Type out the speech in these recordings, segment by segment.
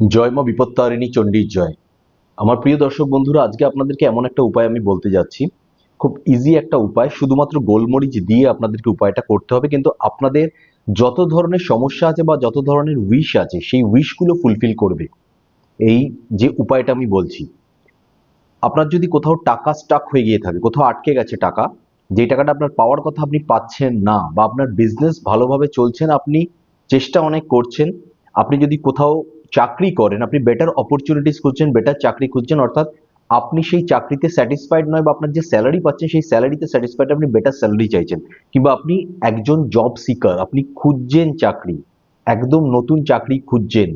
জয় মা বিপত্তারিণী চণ্ডীর জয়। আমার প্রিয় দর্শক বন্ধুরা, আজকে আপনাদেরকে এমন একটা উপায় আমি বলতে যাচ্ছি। খুব ইজি একটা উপায়, শুধুমাত্র গোলমরিচ দিয়ে আপনাদেরকে উপায়টা করতে হবে, কিন্তু আপনাদের যত ধরনের সমস্যা আছে বা যত ধরনের উইশ আছে, সেই উইশগুলো ফুলফিল করবে। এই যে উপায়টা আমি বলছি, আপনার যদি কোথাও টাকা স্টাক হয়ে গিয়ে থাকে, কোথাও আটকে গেছে টাকা, যে টাকাটা আপনার পাওয়ার কথা আপনি পাচ্ছেন না, বা আপনার বিজনেস ভালোভাবে চলছেন আপনি চেষ্টা অনেক করছেন, আপনি যদি কোথাও চাকরি করেন, আপনি বেটার অপরচুনিটিস খুঁজছেন বেটার চাকরি খুঁজছেন, অর্থাৎ আপনি সেই চাকরিতে স্যাটিসফাইড নয় বা আপনার যে স্যালারি পাচ্ছেন, সেই স্যালারিতে স্যাটিসফাইড আপনি বেটার স্যালারি চাইছেন। কিংবা আপনি একজন জব সিকার আপনি খুঁজছেন চাকরি, একদম নতুন চাকরি খুঁজছেন,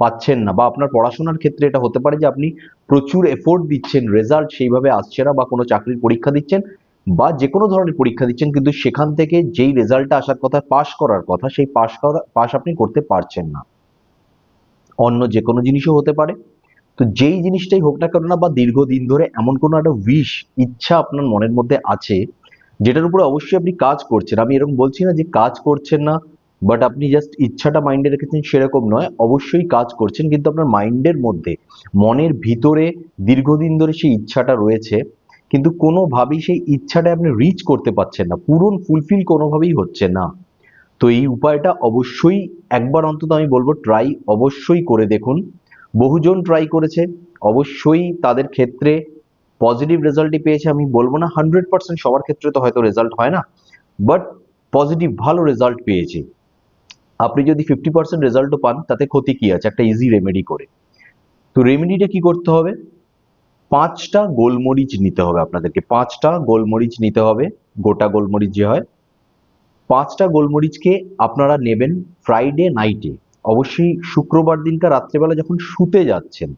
পাচ্ছেন না, বা আপনার পড়াশোনার ক্ষেত্রে এটা হতে পারে যে আপনি প্রচুর এফোর্ট দিচ্ছেন রেজাল্ট সেইভাবে আসছে না বা কোনো চাকরির পরীক্ষা দিচ্ছেন, বা যে কোনো ধরনের পরীক্ষা দিচ্ছেন, কিন্তু সেখান থেকে যেই রেজাল্টটা আসার কথা পাশ করার কথা, সেই পাশ করা পাশ আপনি করতে পারছেন না। অন্য যে কোনো জিনিসও হতে পারে। তো যেই জিনিসটাই হোক না কেন বা দীর্ঘদিন ধরে এমন কোনো একটা উইশ ইচ্ছা আপনার মনের মধ্যে আছে, যেটার উপরে অবশ্যই আপনি কাজ করছেন। আমি এরকম বলছি না যে কাজ করছেন না বাট আপনি জাস্ট ইচ্ছাটা মাইন্ডে রেখেছেন সেরকম নয়। অবশ্যই কাজ করছেন, কিন্তু আপনার মাইন্ডের মধ্যে, মনের ভিতরে দীর্ঘদিন ধরে সেই ইচ্ছাটা রয়েছে, কিন্তু কোনোভাবেই সেই ইচ্ছাটা আপনি রিচ করতে পারছেন না। পূরণ ফুলফিল কোনোভাবেই হচ্ছে না। তো এই উপায়টা অবশ্যই একবার অন্তত আমি বলব ট্রাই অবশ্যই করে দেখুন। বহুজন ট্রাই করেছে, অবশ্যই তাদের ক্ষেত্রে পজিটিভ রেজাল্টই পেয়েছে। আমি বলব না হান্ড্রেড পার্সেন্ট সবার ক্ষেত্রে তো হয়তো রেজাল্ট হয় না বাট পজিটিভ ভালো রেজাল্ট পেয়েছে। আপনি যদি ফিফটি পার্সেন্ট রেজাল্টও পান, তাতে ক্ষতি কি আছে? একটা ইজি রেমেডি করে। তো রেমেডিটা কি করতে হবে? পাঁচটা গোলমরিচ নিতে হবে আপনাদেরকে। পাঁচটা গোলমরিচ নিতে হবে, গোটা গোলমরিচ যে হয় পাঁচটা গোলমরিচকে আপনারা নেবেন ফ্রাইডে নাইটে অবশ্যই শুক্রবার দিনটা রাত্রেবেলা যখন শুতে যাচ্ছেন,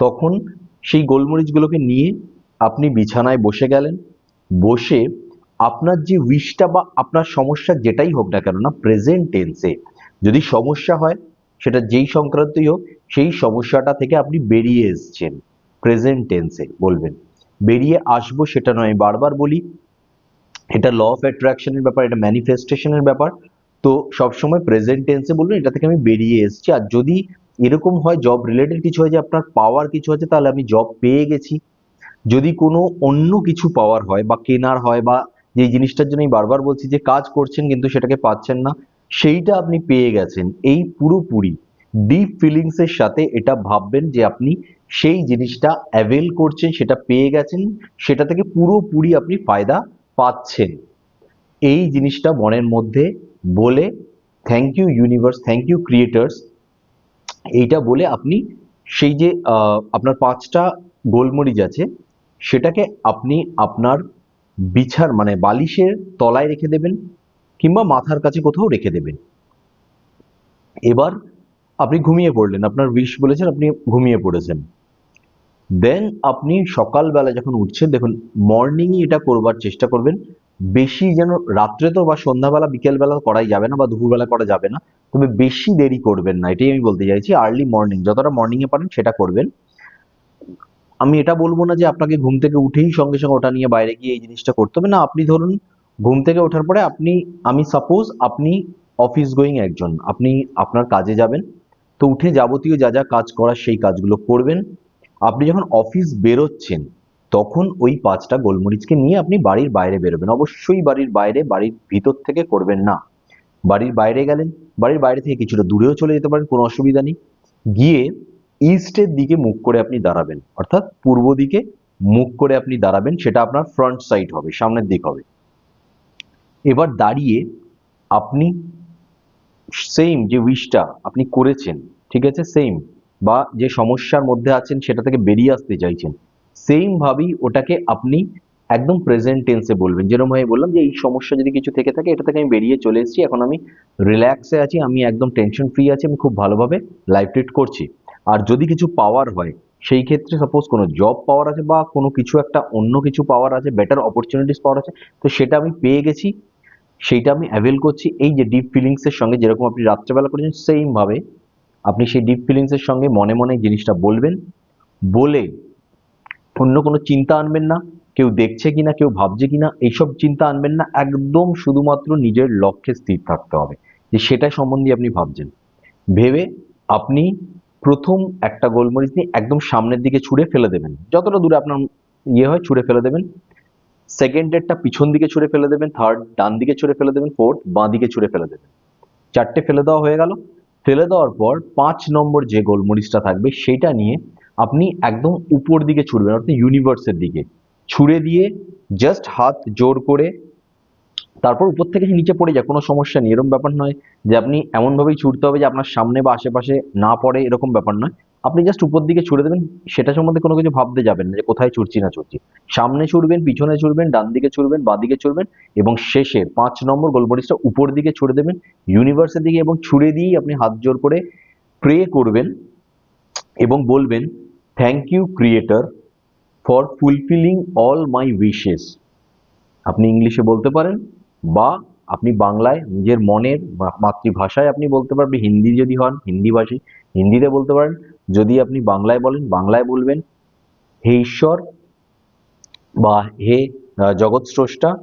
তখন সেই গোলমরিচগুলোকে নিয়ে আপনি বিছানায় বসে গেলেন। বসে আপনার যে উইশটা বা আপনার সমস্যা যেটাই হোক না কেন, না প্রেজেন্ট টেন্সে যদি সমস্যা হয়, সেটা যেই সংক্রান্তই হোক, সেই সমস্যাটা থেকে আপনি বেরিয়ে এসছেন। প্রেজেন্ট টেন্সে বলবেন। বেরিয়ে আসব সেটা নয়, বারবার বলি এটা ল অফ অ্যাট্রাকশনের ব্যাপার, এটা ম্যানিফেস্টেশনের ব্যাপার। তো সবসময় প্রেজেন্ট টেন্সে বলবেন এটা থেকে আমি বেরিয়ে এসেছি। আর যদি এরকম হয় জব রিলেটেড কিছু হয় যে আপনার পাওয়ার কিছু আছে, তাহলে আমি জব পেয়ে গেছি। যদি কোনো অন্য কিছু পাওয়ার হয় বা কেনার হয় বা যে জিনিসটার জন্য বারবার বলছি যে কাজ করছেন কিন্তু সেটাকে পাচ্ছেন না, সেইটা আপনি পেয়ে গেছেন। এই পুরোপুরি ডিপ ফিলিংসের সাথে এটা ভাববেন যে আপনি সেই জিনিসটা অ্যাভেল করছেন, সেটা পেয়ে গেছেন, সেটা থেকে পুরোপুরি আপনি ফায়দা পাচ্ছেন। এই জিনিসটা মনের মধ্যে বলে thank you universe thank you creators এইটা বলে আপনি সেই যে আপনার পাঁচটা গোলমরিচ আছে, সেটাকে আপনি আপনার বিছার মানে বালিশের তলায় রেখে দেবেন কিংবা মাথার কাছে কোথাও রেখে দেবেন। এবার আপনি ঘুমিয়ে পড়লেন, আপনার উইশ বলেছেন, আপনি ঘুমিয়ে পড়েছেন। দেন আপনি সকালবেলা যখন উঠছেন, দেখুন মর্নিংই এটা করবার চেষ্টা করবেন। বেশি যেন রাত্রে তো বা সন্ধ্যাবেলা, বিকেলবেলা করাই যাবে না বা দুপুরবেলা করা যাবে না। তবে বেশি দেরি করবেন না, এটাই আমি বলতে চাইছি আর্লি মর্নিং যতটা মর্নিংয়ে পারেন সেটা করবেন। আমি এটা বলব না যে আপনাকে ঘুম থেকে উঠেই সঙ্গে সঙ্গে ওটা নিয়ে বাইরে গিয়ে এই জিনিসটা করতে হবে। না, আপনি ধরুন, ঘুম থেকে ওঠার পরে আপনি, আমি সাপোজ আপনি অফিস গোয়িং একজন, আপনি আপনার কাজে যাবেন, তো উঠে যাবতীয় যা যা কাজ করার সেই কাজগুলো করবেন। আপনি যখন অফিস বেরোচ্ছেন, তখন ওই পাঁচটা গোলমরিচকে নিয়ে আপনি বাড়ির বাইরে বেরোবেন। অবশ্যই বাড়ির বাইরে, বাড়ির ভিতর থেকে করবেন না। বাড়ির বাইরে গেলেন, বাড়ির বাইরে থেকে কিছুটা দূরেও চলে যেতে পারেন, কোনো অসুবিধা নেই। গিয়ে ইস্টের দিকে মুখ করে আপনি দাঁড়াবেন, অর্থাৎ পূর্ব দিকে মুখ করে আপনি দাঁড়াবেন, সেটা আপনার ফ্রন্ট সাইড হবে, সামনের দিক হবে। এবার দাঁড়িয়ে আপনি সেম যে উইশটা আপনি করেছেন, ঠিক আছে? সেম বা যে সমস্যার মধ্যে আছেন সেটা থেকে বেরিয়ে আসতে চাইছেন সেম ভাবেই ওটাকে আপনি একদম প্রেজেন্ট টেন্সে বলবেন। যেরকম ভাবে বললাম যে, এই সমস্যা যদি কিছু থেকে থাকে, এটা থেকে আমি বেরিয়ে চলে এসেছি, এখন আমি রিল্যাক্সে আছি, আমি একদম টেনশন ফ্রি আছি, আমি খুব ভালোভাবে লাইফ লিড করছি। আর যদি কিছু পাওয়ার হয়, সেই ক্ষেত্রে সাপোজ কোনো জব পাওয়ার আছে বা কোনো কিছু একটা অন্য কিছু পাওয়ার আছে বেটার অপরচুনিটিস পাওয়ার আছে, তো সেটা আমি পেয়ে গেছি, সেইটা আমি অ্যাভেল করছি। এই যে ডিপ ফিলিংসের সঙ্গে যেরকম আপনি রাত্রেবেলা করেছেন সেম ভাবে আপনি সেই ডিপ ফিলিংসের সঙ্গে মনে মনে জিনিসটা বলবেন। বলে অন্য কোনো চিন্তা আনবেন না। কেউ দেখছে কিনা, কেউ ভাবছে কিনা, এইসব চিন্তা আনবেন না। একদম শুধুমাত্র নিজের লক্ষ্যে স্থির থাকতে হবে যে সেটা সম্বন্ধে আপনি ভাবছেন। ভেবে আপনি প্রথম একটা গোলমরিচ নিয়ে একদম সামনের দিকে ছুঁড়ে ফেলে দেবেন। যতটা দূরে আপনার ইয়ে হয়, ছুঁড়ে ফেলে দেবেন। সেকেন্ডেরটা পিছন দিকে ছুঁড়ে ফেলে দেবেন থার্ড ডান দিকে ছুঁড়ে ফেলে দেবেন ফোর্থ বাঁ দিকে ছুঁড়ে ফেলে দেবেন। চারটে ফেলে দেওয়া হয়ে গেল। ফেলে দেওয়ার পর পাঁচ নম্বর যে গোলমরিচটা থাকবে, সেটা নিয়ে আপনি একদম উপর দিকে ছুঁড়বেন অর্থাৎ ইউনিভার্সের দিকে। ছুঁড়ে দিয়ে জাস্ট হাত জোর করে তারপর উপর থেকে নিচে পড়ে যায়, কোনো সমস্যা নেই, এরকম ব্যাপার নয় যে আপনি এমনভাবেই ছুটতে হবে যে আপনার সামনে বা আশেপাশে না পড়ে, এরকম ব্যাপার নয়। আপনি জাস্ট উপর দিকে ছুড়ে দেবেন, সেটা সম্বন্ধে কোনো কিছু ভাবতে যাবেন না যে কোথায় ছুটছি না ছুটছি। সামনে ছুটবেন, পিছনে ছুটবেন, ডান দিকে ছুটবেন, বাঁ দিকে ছুটবেন, এবং শেষে পাঁচ নম্বর গোলমরিচটা উপর দিকে ছুড়ে দেবেন ইউনিভার্সের দিকে এবং ছুড়ে দিয়েই আপনি হাত জোর করে প্রে করবেন এবং বলবেন thank you creator for fulfilling all my wishes আপনি ইংলিশে বলতে পারেন বা আপনি বাংলায় নিজের মনের মাতৃভাষায় আপনি বলতে পারবেন, হিন্দি যদি হন, হিন্দি ভাষী, হিন্দিতে বলতে পারেন, যদি আপনি বাংলায় বলেন, বাংলায় বলবেন, হে ঈশ্বর বা হে জগৎ স্রষ্টা,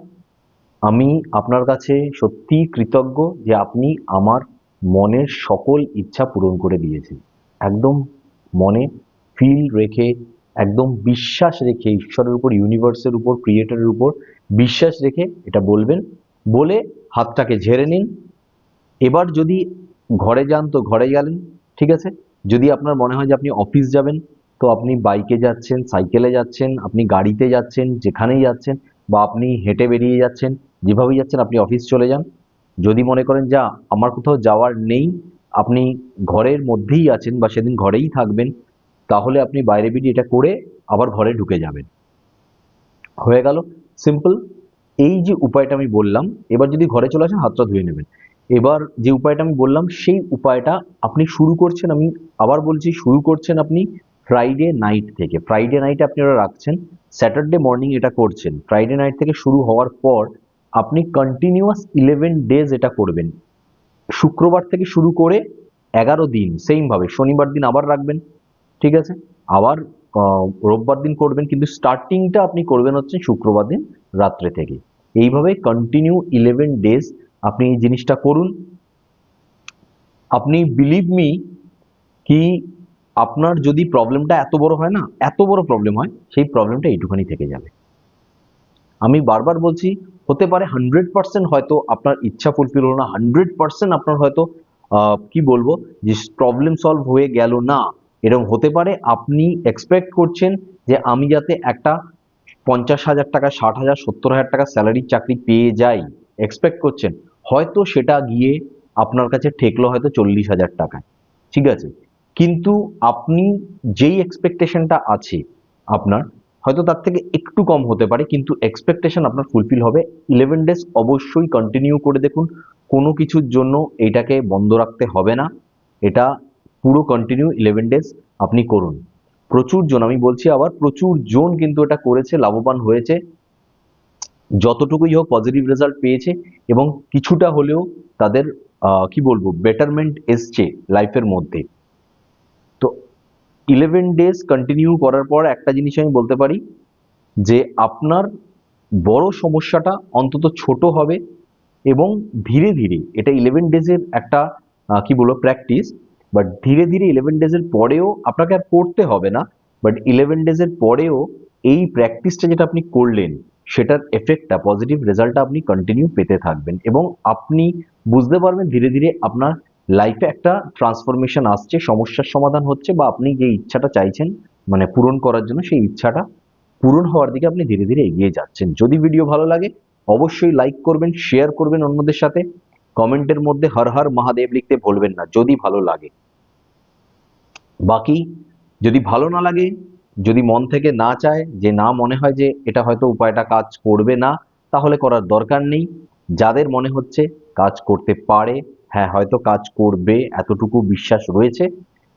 আমি আপনার কাছে সত্যি কৃতজ্ঞ যে আপনি আমার মনের সকল ইচ্ছা পূরণ করে দিয়েছেন। একদম মনে ফিল রেখে, একদম বিশ্বাস রেখে, ঈশ্বরের উপর ইউনিভার্সের উপর ক্রিয়েটারের উপর, বিশ্বাস রেখে এটা বলবেন। বলে হাতটাকে ঝেড়ে নিন। এবার যদি ঘরে যান তো ঘরে গেলেন, ঠিক আছে? যদি আপনার মনে হয় যে আপনি অফিস যাবেন, তো আপনি বাইকে যাচ্ছেন, সাইকেলে যাচ্ছেন, আপনি গাড়িতে যাচ্ছেন, যেখানেই যাচ্ছেন, বা আপনি হেঁটে বেরিয়ে যাচ্ছেন, যেভাবেই যাচ্ছেন, আপনি অফিস চলে যান। যদি মনে করেন যা আমার কোথাও যাওয়ার নেই, আপনি ঘরের মধ্যেই আছেন বা সেদিন ঘরেই থাকবেন, তাহলে আপনি বাইরে বেরিয়ে এটা করে আবার ঘরে ঢুকে যাবেন। হয়ে গেল। সিম্পল। এই যে উপায়টা আমি বললাম, এবার যদি ঘরে চলে আসেন, হাতটা ধুয়ে নেবেন। এবার যে উপায়টা আমি বললাম, সেই উপায়টা আপনি শুরু করছেন, আমি আবার বলছি, শুরু করছেন আপনি ফ্রাইডে নাইট থেকে। ফ্রাইডে নাইটে আপনি ওরা রাখছেন স্যাটারডে মর্নিং এটা করছেন। ফ্রাইডে নাইট থেকে শুরু হওয়ার পর আপনি কন্টিনিউয়াস ইলেভেন ডেজ এটা করবেন। শুক্রবার থেকে শুরু করে এগারো দিন সেমভাবে শনিবার দিন আবার রাখবেন, ঠিক আছে? আবার রোববার দিন করবেন, কিন্তু স্টার্টিংটা আপনি করবেন হচ্ছে শুক্রবার দিন রাত্রে থেকে। এইভাবে কন্টিনিউ ইলেভেন ডেজ আপনি এই জিনিসটা করুন। আপনি বিলিভ মি কি আপনার যদি প্রবলেমটা এত বড় হয় না, এত বড় প্রবলেম হয়, সেই প্রবলেমটা এইটুখানি থেকে যাবে। আমি বারবার বলছি, হতে পারে হান্ড্রেড পার্সেন্ট হয়তো আপনার ইচ্ছা ফুলফিল হলো না হান্ড্রেড পার্সেন্ট আপনার হয়তো কি বলব, যে প্রবলেম সলভ হয়ে গেল না। এরকম হতে পারে। আপনি এক্সপেক্ট করছেন যে আমি যাতে একটা পঞ্চাশ হাজার টাকা, ষাট হাজার, সত্তর হাজার টাকা স্যালারির চাকরি পেয়ে যাই। এক্সপেক্ট করছেন। হয়তো সেটা গিয়ে আপনার কাছে ঠেকলো হয়তো চল্লিশ হাজার টাকায়। ঠিক আছে? কিন্তু আপনি যেই এক্সপেকটেশনটা আছে আপনার, হয়তো তার থেকে একটু কম হতে পারে, কিন্তু এক্সপেকটেশন আপনার ফুলফিল হবে। ইলেভেন ডেজ অবশ্যই কন্টিনিউ করে দেখুন। কোনো কিছুর জন্য এটাকে বন্ধ রাখতে হবে না। এটা পুরো কন্টিনিউ ইলেভেন ডেজ আপনি করুন। প্রচুর জন, আমি বলছি আবার প্রচুর জন কিন্তু এটা করেছে, লাভবান হয়েছে। যতটুকুই হোক পজিটিভ রেজাল্ট পেয়েছে এবং কিছুটা হলেও তাদের কি বলব বেটারমেন্ট এসছে লাইফের মধ্যে। তো ইলেভেন ডেজ কন্টিনিউ করার পর একটা জিনিস আমি বলতে পারি, যে আপনার বড় সমস্যাটা অন্তত ছোট হবে এবং ধীরে ধীরে এটা ইলেভেন ডেজের একটা কি বলব প্র্যাকটিস বাট ধীরে ধীরে ইলেভেন ডেজের পরেও আপনাকে আর করতে হবে না। বাট ইলেভেন ডেজের পরেও এই প্র্যাকটিসটা যেটা আপনি করলেন, সেটার এফেক্টটা পজিটিভ রেজাল্টটা আপনি কন্টিনিউ পেতে থাকবেন। এবং আপনি বুঝতে পারবেন ধীরে ধীরে আপনার লাইফে একটা ট্রান্সফরমেশন আসছে, সমস্যার সমাধান হচ্ছে বা আপনি যে ইচ্ছাটা চাইছেন মানে পূরণ করার জন্য সেই ইচ্ছাটা পূরণ হওয়ার দিকে আপনি ধীরে ধীরে এগিয়ে যাচ্ছেন। যদি ভিডিও ভালো লাগে, অবশ্যই লাইক করবেন শেয়ার করবেন অন্যদের সাথে। কমেন্টের মধ্যে হর হর মহাদেব লিখতে ভুলবেন না, যদি ভালো লাগে। বাকি, যদি ভালো না লাগে, যদি মন থেকে না চায়, যে না মনে হয় যে এটা হয়তো উপায়টা কাজ করবে না, তাহলে করার দরকার নেই। যাদের মনে হচ্ছে কাজ করতে পারে হ্যাঁ হয়তো কাজ করবে, এতটুকু বিশ্বাস রয়েছে,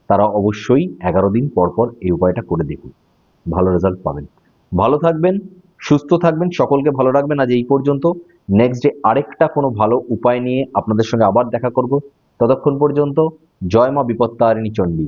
তারা অবশ্যই এগারো দিন পর পর এই উপায়টা করে দেখুন। ভালো রেজাল্ট পাবেন। ভালো থাকবেন, সুস্থ থাকবেন, সকলকে ভালো রাখবেন। আজ এই পর্যন্ত। নেক্সট ডে আরেকটা কোনো ভালো উপায় নিয়ে আপনাদের সঙ্গে আবার দেখা করব। ততক্ষণ পর্যন্ত, জয় মা Bipattarini Chandi.